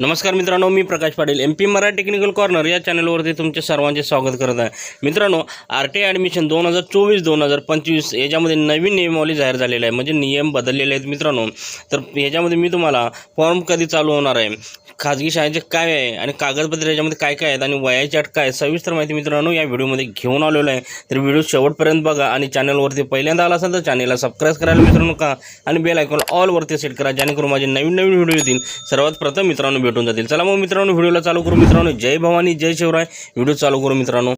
नमस्कार मित्रांनो मी Prakash Patil M P Marathi technical corner या चॅनलवरती तुमचे सर्वांचे स्वागत करत आहे. मित्रांनो आर टी आय ॲडमिशन दोन हजार चोवीस दोन हजार पंचवीस याच्यामध्ये नवीन नियमावली जाहीर झालेली आहे. म्हणजे नियम बदललेले आहेत मित्रांनो. तर याच्यामध्ये मी तुम्हाला फॉर्म कधी चालू होणार आहे खाजगी शाळेचे काय आहे आणि कागदपत्रे याच्यामध्ये काय काय आहेत आणि वयाची अट काय आहे सविस्तर माहिती मित्रांनो या व्हिडिओमध्ये घेऊन आलेलो आहे. तर व्हिडिओ शेवटपर्यंत बघा आणि चॅनलवरती पहिल्यांदा आला असेल तर चॅनलला सबस्क्राईब करायला मित्रांनो का आणि बेल आयकॉन ऑलवरती सेट करा जेणेकरून माझे नवीन नवीन व्हिडिओ येतील. सर्वात प्रथम मित्रांनो भेटून जातील. चला मग मित्रांनो व्हिडिओला चालू करू. मित्रांनो जय भवानी जय शिवराय. व्हिडिओ चालू करू मित्रांनो.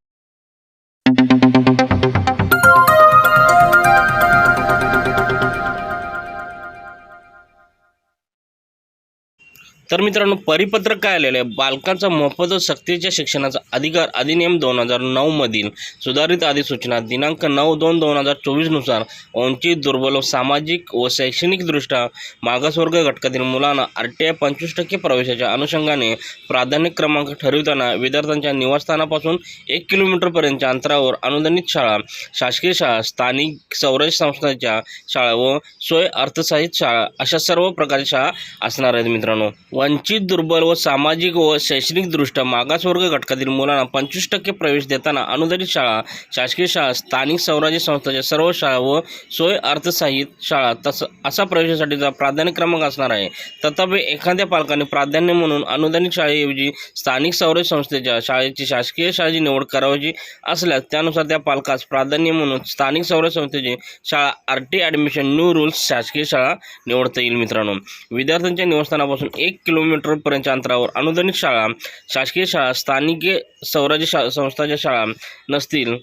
तर मित्रांनो परिपत्रक काय आलेलं आहे? बालकांचा मोफत सक्तीच्या शिक्षणाचा अधिकार अधिनियम दोन हजार नऊमधील सुधारित अधिसूचना दिनांक नऊ दोन दोन हजार चोवीसनुसार वंचित दुर्बल व सामाजिक व शैक्षणिकदृष्ट्या मागासवर्ग घटकातील मुलांना आर टी आय पंचवीस टक्के प्रवेशाच्या अनुषंगाने प्राधान्य क्रमांक ठरविताना विद्यार्थ्यांच्या निवासस्थानापासून एक किलोमीटरपर्यंतच्या अंतरावर अनुदानित शाळा शासकीय शाळा स्थानिक सौरज संस्थांच्या शाळा व सोय अर्थसाहित शाळा अशा सर्व प्रकारच्या शाळा असणार आहेत मित्रांनो. वंचित दुर्बल व सामाजिक व शैक्षणिकदृष्ट्या मागासवर्ग घटकातील मुलांना पंचवीस टक्के प्रवेश देताना अनुदानित शाळा शासकीय शाळा स्थानिक स्वराज्य संस्थांच्या सर्व शाळा व सोय अर्थसाहित शाळा तसं असा प्रवेशासाठीचा प्राधान्य क्रमांक असणार आहे तथापि एखाद्या पालकाने प्राधान्य म्हणून अनुदानित शाळेऐवजी स्थानिक स्वराज्य संस्थेच्या शाळेची शासकीय शाळेची निवड करावायची असल्यास त्यानुसार त्या पालकास प्राधान्य म्हणून स्थानिक स्वराज्य संस्थेची शाळा R T admission new rules शासकीय शाळा निवडता येईल मित्रांनो. विद्यार्थ्यांच्या निवासस्थानापासून एक किलोमीटरपर्यंतच्या अंतरावर अनुदानित शाळा शासकीय शाळा स्थानिक स्वराज्य शा संस्थाच्या शाळा नसतील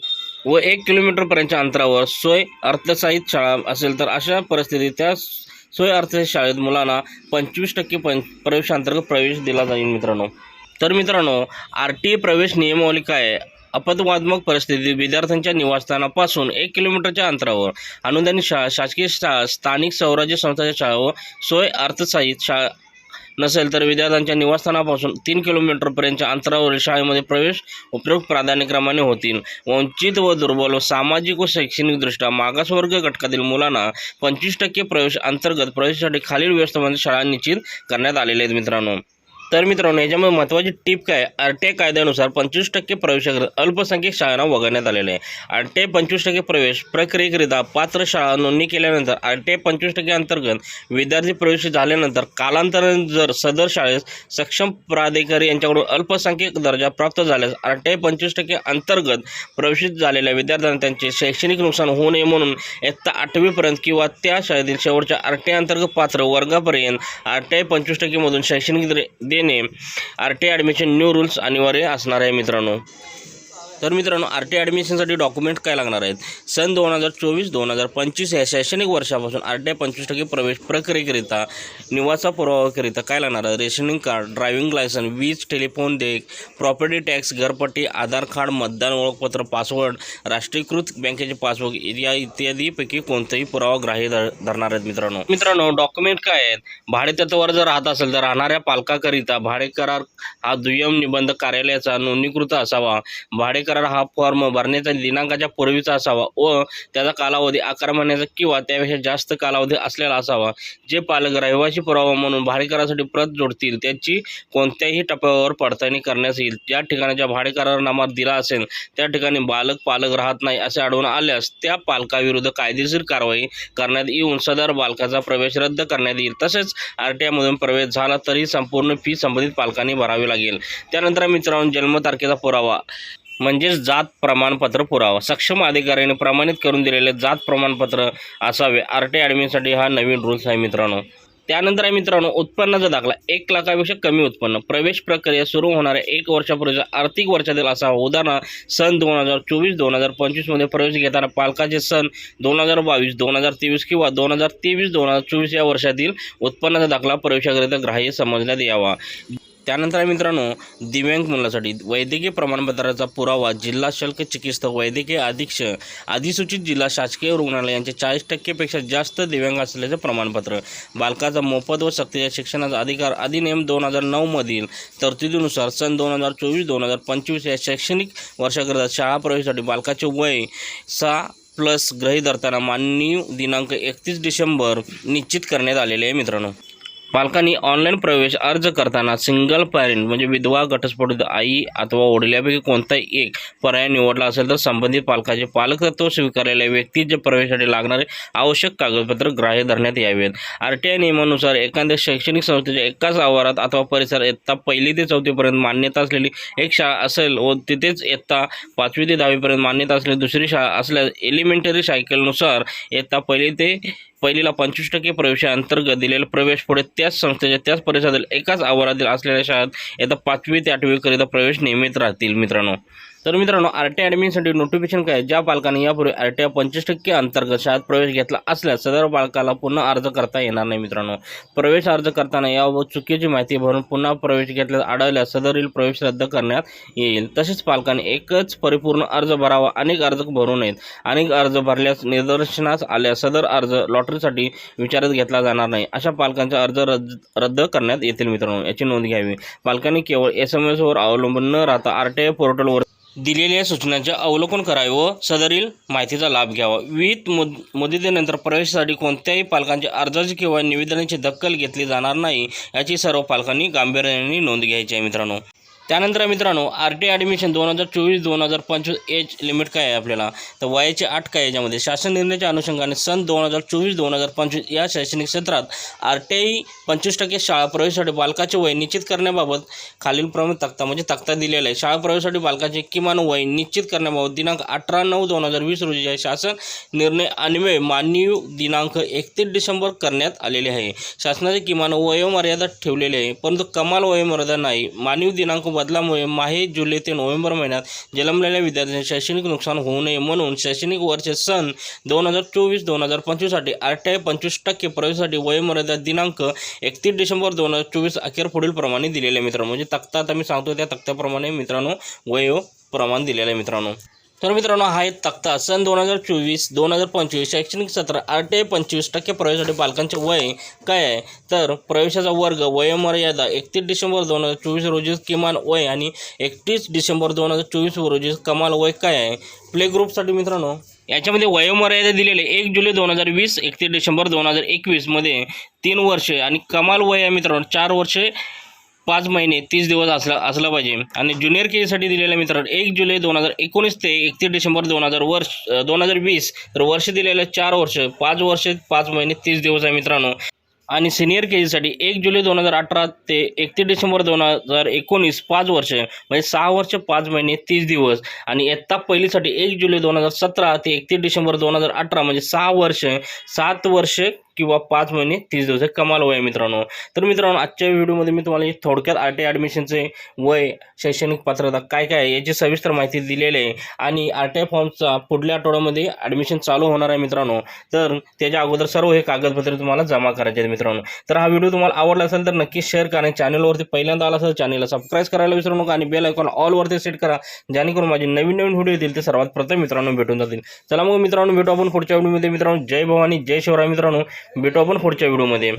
व एक किलोमीटरपर्यंतच्या अंतरावर सोय अर्थसाहित शाळा असेल तर अशा परिस्थितीत त्या सोय अर्थसाहित शाळेत मुलांना पंचवीस टक्के पं प्रवेशांतर्गत प्रवेश दिला जाईल मित्रांनो. तर मित्रांनो आर टी प्रवेश नियमावली काय? अपवादात्मक परिस्थितीत विद्यार्थ्यांच्या निवासस्थानापासून एक किलोमीटरच्या अंतरावर अनुदानित शाळा शासकीय शाळा स्थानिक स्वराज्य संस्थाच्या शाळा व सोय अर्थसाहित शाळा नसेल तर विद्यार्थ्यांच्या निवासस्थानापासून तीन किलोमीटरपर्यंतच्या अंतरावरील शाळेमध्ये प्रवेश उपयुक्त प्राधान्यक्रमाने होतील. वंचित व दुर्बल व सामाजिक व शैक्षणिकदृष्ट्या मागासवर्ग घटकातील मुलांना पंचवीस टक्के प्रवेश अंतर्गत प्रवेशासाठी खालील व्यवस्थापन शाळा निश्चित करण्यात आलेल्या आहेत मित्रांनो. तर मित्रांनो याच्यामध्ये महत्त्वाची टीप काय? आर टी आय कायद्यानुसार पंचवीस टक्के प्रवेशाकरिता अल्पसंख्यक शाळांना वगळण्यात आलेले आहे. आर टी आय पंचवीस टक्के प्रवेश प्रक्रियेकरिता पात्र शाळा नोंदणी केल्यानंतर आर टी आय पंचवीस टक्के अंतर्गत विद्यार्थी प्रवेश झाल्यानंतर कालांतराने जर सदर शाळेस सक्षम प्राधिकारी यांच्याकडून अल्पसंख्यक दर्जा प्राप्त झाल्यास आर टी आय पंचवीस टक्के अंतर्गत प्रवेशित झालेल्या विद्यार्थ्यांना त्यांचे शैक्षणिक नुकसान होऊ नये म्हणून इयत्ता आठवीपर्यंत किंवा त्या शाळेतील शेवटच्या आर टी आय अंतर्गत पात्र वर्गापर्यंत आर टी आय पंचवीस टक्केमधून शैक्षणिक दे- R T admission new rules अनिवार्य असणार आहे मित्रांनो. तर मित्रांनो आर टी ॲडमिशनसाठी डॉक्युमेंट काय लागणार आहेत? सन दोन हजार चोवीस दोन हजार पंचवीस या शैक्षणिक वर्षापासून आर टी आय पंचवीस टक्के प्रवेश प्रक्रियेकरिता निवासा पुरावाकरिता काय लागणार आहे? रेशनिंग कार्ड ड्रायव्हिंग लायसन वीज टेलिफोन देख प्रॉपर्टी टॅक्स घरपट्टी आधार कार्ड मतदान ओळखपत्र पासवर्ड राष्ट्रीयकृत बँकेचे पासबुक या इत्यादीपैकी कोणताही पुरावा ग्राह्य धर धरणार आहेत मित्रांनो. मित्रांनो डॉक्युमेंट काय आहेत? भाडेतत्वावर जर राहत असेल तर राहणाऱ्या पालकाकरिता भाडे करार हा दुय्यम निबंध कार्यालयाचा नोंदणीकृत असावा. भाडे करार हा फॉर्म भरण्याच्या दिनांकाच्या पूर्वीचा असावा व त्याचा कालावधी अकरा महिन्याचा किंवा त्यापेक्षा जास्त कालावधी असलेला असावा. जे पालक रहिवासी पुरावा म्हणून भाडेकरासाठी प्रत जोडतील त्याची कोणत्याही टप्प्यावर पडताळणी करण्यास येईल. ज्या ठिकाणाच्या भाडेकरारनामा दिला असेल त्या ठिकाणी बालक पालक राहत नाही असे आढळून आल्यास त्या पालकाविरुद्ध कायदेशीर कारवाई करण्यात येऊन सदर बालकाचा प्रवेश रद्द करण्यात येईल. तसेच आर टी आयमधून प्रवेश झाला तरी संपूर्ण फी संबंधित पालकांनी भरावी लागेल. त्यानंतर मित्रांनो जन्मतारखेचा पुरावा. म्हणजेच जात प्रमाणपत्र पुरावा. सक्षम अधिकाऱ्याने प्रमाणित करून दिलेले जात प्रमाणपत्र असावे आर टी ॲडमिनसाठी हा नवीन रूल्स आहे मित्रांनो. त्यानंतर आहे मित्रांनो उत्पन्नाचा दाखला. एक लाखापेक्षा कमी उत्पन्न. प्रवेश प्रक्रिया सुरू होणाऱ्या एक वर्षापूर्वीच्या आर्थिक वर्षातील असावा उदाहरण सन दोन हजार चोवीस दोन हजार पंचवीसमध्ये प्रवेश घेताना पालकाचे सन दोन हजार बावीस दोन हजार तेवीस किंवा दोन हजार तेवीस दोन हजार चोवीस या वर्षातील उत्पन्नाचा दाखला प्रवेशाकरिता ग्राह्य समजण्यात यावा. त्यानंतर आहे मित्रांनो दिव्यांग मुलासाठी वैद्यकीय प्रमाणपत्राचा पुरावा जिल्हा शुल्क चिकित्सक वैद्यकीय अधीक्षक अधिसूचित जिल्हा शासकीय रुग्णालय यांचे चाळीस टक्केपेक्षा जास्त दिव्यांग असल्याचे प्रमाणपत्र बालकाचा मोफत व सक्तीच्या शिक्षणाचा अधिकार अधिनियम दोन हजार नऊमधील तरतुदीनुसार सन दोन हजार चोवीस दोन हजार पंचवीस या शैक्षणिक वर्षाकरिता शाळा प्रवेशासाठी बालकाचे वय सहा प्लस ग्रही धरताना माननीय दिनांक एकतीस डिसेंबर निश्चित करण्यात आलेले आहे मित्रांनो. पालकांनी ऑनलाईन प्रवेश अर्ज करताना सिंगल पॅरेंट म्हणजे विधवा घटस्फोटित आई अथवा वडिलांपैकी कोणताही एक पर्याय निवडला असेल तर संबंधित पालकाचे पालकत्व स्वीकारलेल्या व्यक्तीच्या प्रवेशासाठी लागणारे आवश्यक कागदपत्र ग्राह्य धरण्यात यावेत. आर टी आय नियमानुसार एखाद्या शैक्षणिक संस्थेच्या एकाच आवारात अथवा परिसरात इयत्ता पहिली ते चौथीपर्यंत मान्यता असलेली एक शाळा असेल व तिथेच इयत्ता पाचवी ते दहावीपर्यंत मान्यता असलेली दुसरी शाळा असल्यास एलिमेंटरी सायकलनुसार इयत्ता पहिली ते पहिलीला पंचवीस टक्के प्रवेशाअंतर्गत दिलेला प्रवेश पुढे त्याच संस्थेच्या त्याच परिसरातील एकाच आवारातील असलेल्या शाळेत येत्या पाचवी ते आठवीकरिता प्रवेश नियमित राहतील मित्रांनो. तर मित्रांनो आर टी ॲडमिशनसाठी नोटिफिकेशन काय? ज्या पालकांनी यापूर्वी आर टी आय पंचवीस टक्के अंतर्गत शाळेत प्रवेश घेतला असल्यास सदर बालकाला पुन्हा अर्ज करता येणार नाही मित्रांनो. प्रवेश अर्ज करताना याबाबत चुकीची माहिती भरून पुन्हा प्रवेश घेतल्यास आढळल्यास सदरील प्रवेश रद्द करण्यात येईल. तसेच पालकांनी एकच परिपूर्ण अर्ज भरावा अनेक अर्ज भरू नयेत. अनेक अर्ज भरल्यास निदर्शनास आल्यास सदर अर्ज लॉटरीसाठी विचारात घेतला जाणार नाही. अशा पालकांचा अर्ज रद्द रद्द करण्यात येतील मित्रांनो याची नोंद घ्यावी. पालकांनी केवळ एस एम एसवर अवलंबून न राहता आर टी आय पोर्टलवर दिलेल्या सूचनांचे अवलोकन करावे व सदरील माहितीचा लाभ घ्यावा. विविध मुद मुदतीनंतर प्रवेशासाठी कोणत्याही पालकांच्या अर्जाची किंवा निवेदनाची दखल घेतली जाणार नाही याची सर्व पालकांनी गांभीर्याने नोंद घ्यायची आहे मित्रांनो. त्यानंतर मित्रांनो आर टी ॲडमिशन दोन हजार चोवीस दोन हजार पंचवीस एज लिमिट काय आहे आपल्याला? तर वयाची आठ काय याच्यामध्ये? शासन निर्णयाच्या अनुषंगाने सन दोन हजार चोवीस दोन हजार पंचवीस या शैक्षणिक क्षेत्रात आर टी आय पंचवीस टक्के शाळा प्रवेशासाठी बालकाचे वय निश्चित करण्याबाबत खालीलप्रमाणे तक्ता म्हणजे तक्ता दिलेला आहे. शाळा प्रवेशासाठी बालकाचे किमान वय निश्चित करण्याबाबत दिनांक अठरा नऊ दोन हजार वीस रोजी शासन निर्णय अन्वय माननीय दिनांक एकतीस डिसेंबर करण्यात आलेले आहे. शासनाचे किमान वयोमर्यादा ठेवलेली आहे परंतु कमाल वयोमर्यादा नाही. मानवी दिनांक बदलामुळे माहे जुलै ते नोव्हेंबर महिन्यात जन्मलेल्या विद्यार्थ्यांचे शैक्षणिक नुकसान होऊ नये म्हणून शैक्षणिक वर्ष सन दोन हजार चोवीस दोन हजार पंचवीससाठी आर टी आय पंचवीस टक्के प्रवेशासाठी वयोमर्यादा दिनांक एकतीस डिसेंबर दोन हजार चोवीस अखेर पुढील प्रमाणे दिलेले आहे मित्रांनो. म्हणजे तक्ता आता मी सांगतो त्या तक्त्याप्रमाणे मित्रांनो वयो प्रमाण दिलेलं आहे मित्रांनो. तर मित्रांनो हा एक तक्ता. सन दोन हजार चोवीस दोन हजार पंचवीस शैक्षणिक सत्र आठ ते पंचवीस टक्के प्रवेशासाठी पालकांचे वय काय आहे? तर प्रवेशाचा वर्ग वयोमर्यादा एकतीस डिसेंबर दोन हजार चोवीस रोजी किमान वय आणि एकतीस डिसेंबर दोन हजार चोवीस रोजी कमाल वय काय आहे? प्ले ग्रुपसाठी मित्रांनो याच्यामध्ये वयोमर्यादा दिलेले एक जुलै दोन हजार वीस एकतीस डिसेंबर दोन हजार एकवीसमध्ये तीन वर्षे आणि कमाल वय आहे मित्रांनो चार वर्षे पाच महिने तीस दिवस असला असला पाहिजे. आणि ज्युनियर केजीसाठी दिलेल्या मित्रांनो एक जुलै दोन हजार एकोणीस ते एकतीस डिसेंबर दोन हजार वर्ष दोन हजार वीस तर वर्ष दिलेलं चार वर्ष पाच वर्ष पाच महिने तीस दिवस आहे मित्रांनो. आणि सिनियर के जीसाठी एक जुलै दोन हजार अठरा ते एकतीस डिसेंबर दोन हजार एकोणीस पाच वर्ष म्हणजे सहा वर्ष पाच महिने तीस दिवस. आणि इयत्ता पहिलीसाठी एक जुलै दोन हजार सतरा ते एकतीस डिसेंबर दोन हजार अठरा म्हणजे सहा वर्ष सात वर्ष किंवा पाच महिने तीस दिवस हे कमाल वय आहे मित्रांनो. तर मित्रांनो आजच्या व्हिडिओमध्ये मी तुम्हाला थोडक्यात आर टी ॲडमिशनचे वय शैक्षणिक पात्रता काय काय आहे याची सविस्तर माहिती दिलेली आहे. आणि आर टी आय फॉर्मचा पुढल्या आठवड्यामध्ये ॲडमिशन चालू होणार आहे मित्रांनो. तर त्याच्या अगोदर सर्व हे कागदपत्रे तुम्हाला जमा करायचे आहेत मित्रांनो. तर हा व्हिडिओ तुम्हाला आवडला असेल तर नक्कीच शेअर करा चॅनलवरती पहिल्यांदा आला असेल चॅनलला सबस्क्राईब करायला विसरू नका आणि बेल आयकॉन ऑलवरती सेट करा. जेणेकरून माझे नवीन नवीन व्हिडिओ येतील ते सर्वात प्रथम मित्रांनो भेटून जातील. चला मग मित्रांनो भेटू आपण पुढच्या व्हिडिओमध्ये. मित्रांनो जय भवानी जय शिवराय मित्रांनो. भेटू आपण पुढच्या व्हिडिओमध्ये.